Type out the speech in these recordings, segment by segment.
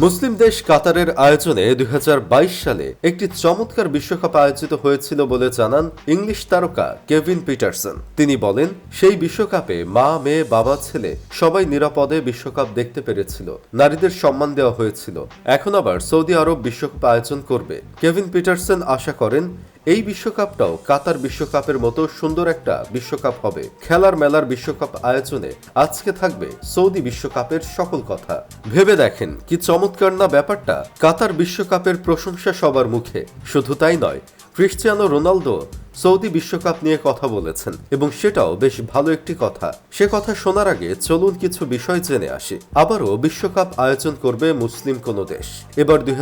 মুসলিম দেশ কাতারের আয়োজনে দুই হাজার বাইশ সালে একটি চমৎকার বিশ্বকাপ আয়োজিত হয়েছিল বলে জানান ইংলিশ তারকা কেভিন পিটারসন। তিনি বলেন, সেই বিশ্বকাপে মা, মেয়ে, বাবা, ছেলে সবাই নিরাপদে বিশ্বকাপ দেখতে পেরেছিল। নারীদের সম্মান দেওয়া হয়েছিল। এখন আবার সৌদি আরব বিশ্বকাপ আয়োজন করবে। কেভিন পিটারসন আশা করেন এই বিশ্বকাপটাও কাতার বিশ্বকাপের মতো সুন্দর একটা বিশ্বকাপ হবে। খেলার মেলার বিশ্বকাপ আয়োজনে আজকে থাকবে সৌদি বিশ্বকাপের সকল কথা। ভেবে দেখেন কি চমৎকার না ব্যাপারটা কাতার বিশ্বকাপের প্রশংসা সবার মুখে। শুধু তাই নয়, ক্রিশ্চিয়ানো রোনালদো সৌদি বিশ্বকাপ নিয়ে কথা বলেছেন, এবং সেটাও বেশ ভালো একটি কথা। সে কথা শোনার আগে চলুন কিছু বিষয় জেনে আসি। আবারও বিশ্বকাপ আয়োজন করবে মুসলিম কোন দেশ। এবার দুই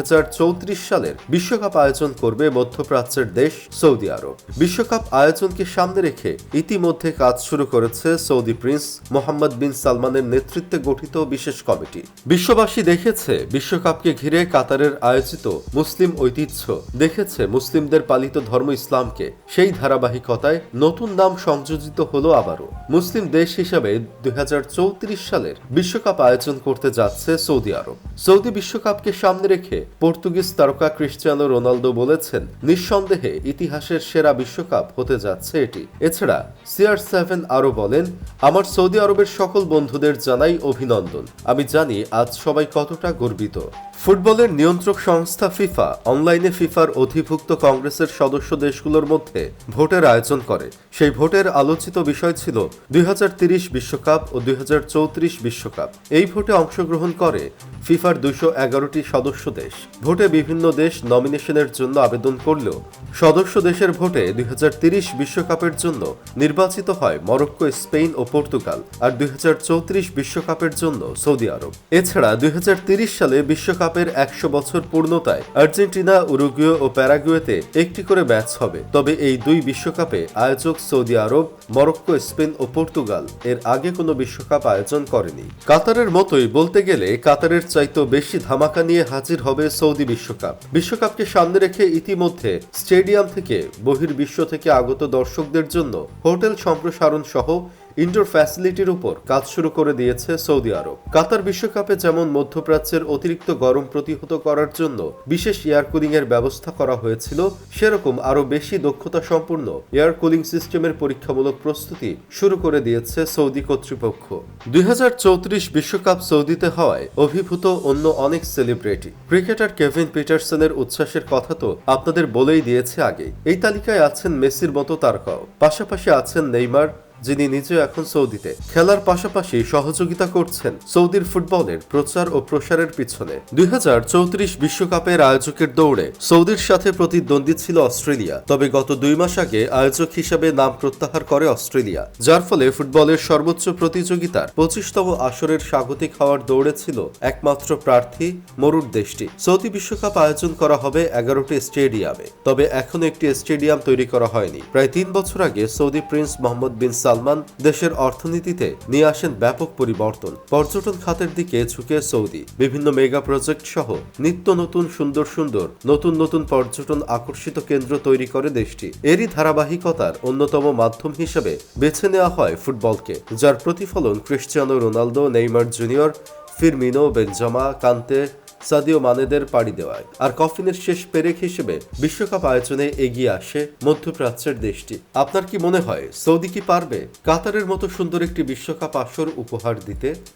সালের বিশ্বকাপ আয়োজন করবে মধ্যপ্রাচ্যের দেশ সৌদি আরব। বিশ্বকাপ আয়োজনকে সামনে রেখে ইতিমধ্যে কাজ শুরু করেছে সৌদি প্রিন্স মোহাম্মদ বিন সালমানের নেতৃত্বে গঠিত বিশেষ কমিটি। বিশ্ববাসী দেখেছে বিশ্বকাপকে ঘিরে কাতারের আয়োজিত মুসলিম ঐতিহ্য, দেখেছে মুসলিমদের পালিত ধর্ম ইসলামকে। সেই ধারাবাহিকতায় নতুন নাম সংযোজিত হলো আবারও। মুসলিম দেশ হিসাবে দুই হাজার চৌত্রিশ সালের বিশ্বকাপ আয়োজন করতে যাচ্ছে সৌদি আরব। সৌদি বিশ্বকাপকে সামনে রেখে পর্তুগিজ তারকা ক্রিশ্চিয়ানো রোনালদো বলেছেন, নিঃসন্দেহে ইতিহাসের সেরা বিশ্বকাপ হতে যাচ্ছে এটি। এছাড়া সিআর সেভেন আরও বলেন, আমার সৌদি আরবের সকল বন্ধুদের জানাই অভিনন্দন। আমি জানি আজ সবাই কতটা গর্বিত। ফুটবলের নিয়ন্ত্রক সংস্থা ফিফা, অনলাইনে ফিফার অধিভুক্ত কংগ্রেসের সদস্য দেশগুলোর মধ্যে ভোটের আয়োজন করে। সেই ভোটের আলোচিত বিষয় ছিল দুই বিশ্বকাপ ও দুই বিশ্বকাপ। এই ভোটে অংশগ্রহণ করে ফিফার দুইশো এগারোটি সদস্য দেশ। ভোটে বিভিন্ন দেশ নমিনেশনের জন্য আবেদন করলেও সদস্য দেশের ভোটে দুই বিশ্বকাপের জন্য নির্বাচিত হয় মরক্কো, স্পেন ও পর্তুগাল আর দুই বিশ্বকাপের জন্য সৌদি আরব। এছাড়া দুই সালে বিশ্বকাপের একশো বছর পূর্ণতায় আর্জেন্টিনা, উরুগুয়ে ও প্যারাগুয়েতে একটি করে ম্যাচ হবে। তবে এই দুই বিশ্বকাপে আয়োজক সৌদি আরব, মরক্কো, স্পেন ও পর্তুগাল এর আগে কোনো বিশ্বকাপ আয়োজন করেনি। কাতারের মতোই বলতে গেলে কাতারের চাইতেও বেশি ধামাকা নিয়ে হাজির হবে সৌদি বিশ্বকাপ। বিশ্বকাপকে সামনে রেখে ইতিমধ্যে স্টেডিয়াম থেকে বহির্বিশ্ব থেকে আগত দর্শকদের জন্য হোটেল সম্প্রসারণ সহ ইনডোর ফ্যাসিলিটির উপর কাজ শুরু করে দিয়েছে সৌদি আরব। কাতার বিশ্বকাপে যেমন মধ্যপ্রাচ্যের অতিরিক্ত গরম প্রতিহত করার জন্য বিশেষ এয়ার কুলিং এর ব্যবস্থা করা হয়েছিল, সেরকম আরও বেশি দক্ষতা সম্পূর্ণ এয়ার কুলিং সিস্টেমের পরীক্ষামূলক প্রস্তুতি শুরু করে দিয়েছে সৌদি কর্তৃপক্ষ। দুই বিশ্বকাপ সৌদিতে হওয়ায় অভিভূত অন্য অনেক সেলিব্রিটি। ক্রিকেটার কেভিন পিটারসনের উচ্ছ্বাসের কথা তো আপনাদের বলেই দিয়েছে আগে। এই তালিকায় আছেন মেসির মতো তারকাও। পাশাপাশি আছেন নেইমার যিনি নিজেও এখন সৌদিতে। খেলার পাশাপাশি সহযোগিতা করছেন সৌদির ফুটবলের প্রচার ও প্রসারের পিছনে। দুই বিশ্বকাপের আয়োজকের দৌড়ে সৌদির সাথে প্রতিদ্বন্দ্বী ছিল অস্ট্রেলিয়া। তবে গত দুই মাস আগে আয়োজক হিসেবে নাম প্রত্যাহার করে অস্ট্রেলিয়া, যার ফলে ফুটবলের সর্বোচ্চ প্রতিযোগিতার পঁচিশতম আসরের স্বাগতিক হওয়ার দৌড়ে ছিল একমাত্র প্রার্থী মরুর দেশটি। সৌদি বিশ্বকাপ আয়োজন করা হবে এগারোটি স্টেডিয়ামে, তবে এখনও একটি স্টেডিয়াম তৈরি করা হয়নি। প্রায় তিন বছর আগে Saudi prince Mohammed bin Salman দেশের অর্থনীতিতে নিয়ে আসেন ব্যাপক পরিবর্তন। পর্যটন খাতের দিকে ঝুঁকে সৌদি। বিভিন্ন মেগা প্রজেক্ট সহ নিত্য নতুন, সুন্দর সুন্দর, নতুন নতুন পর্যটন আকর্ষিত কেন্দ্র তৈরি করে দেশটি। এরই ধারাবাহিকতার অন্যতম মাধ্যম হিসেবে বেছে নেওয়া হয় ফুটবলকে, যার প্রতিফলন Cristiano Ronaldo, Neymar junior, Firmino, Benzema, Kante Sadio মানেদের পাড়ি দেওয়ায়। আর কফিনের শেষ পেরেক হিসেবে বিশ্বকাপ আয়োজনে এগিয়ে আসে মধ্যপ্রাচ্যের দেশটি। আপনার কি মনে হয়, সৌদি কি পারবে? কাতারের মতো সুন্দর একটি বিশ্বকাপ আসর উপহার দিতে?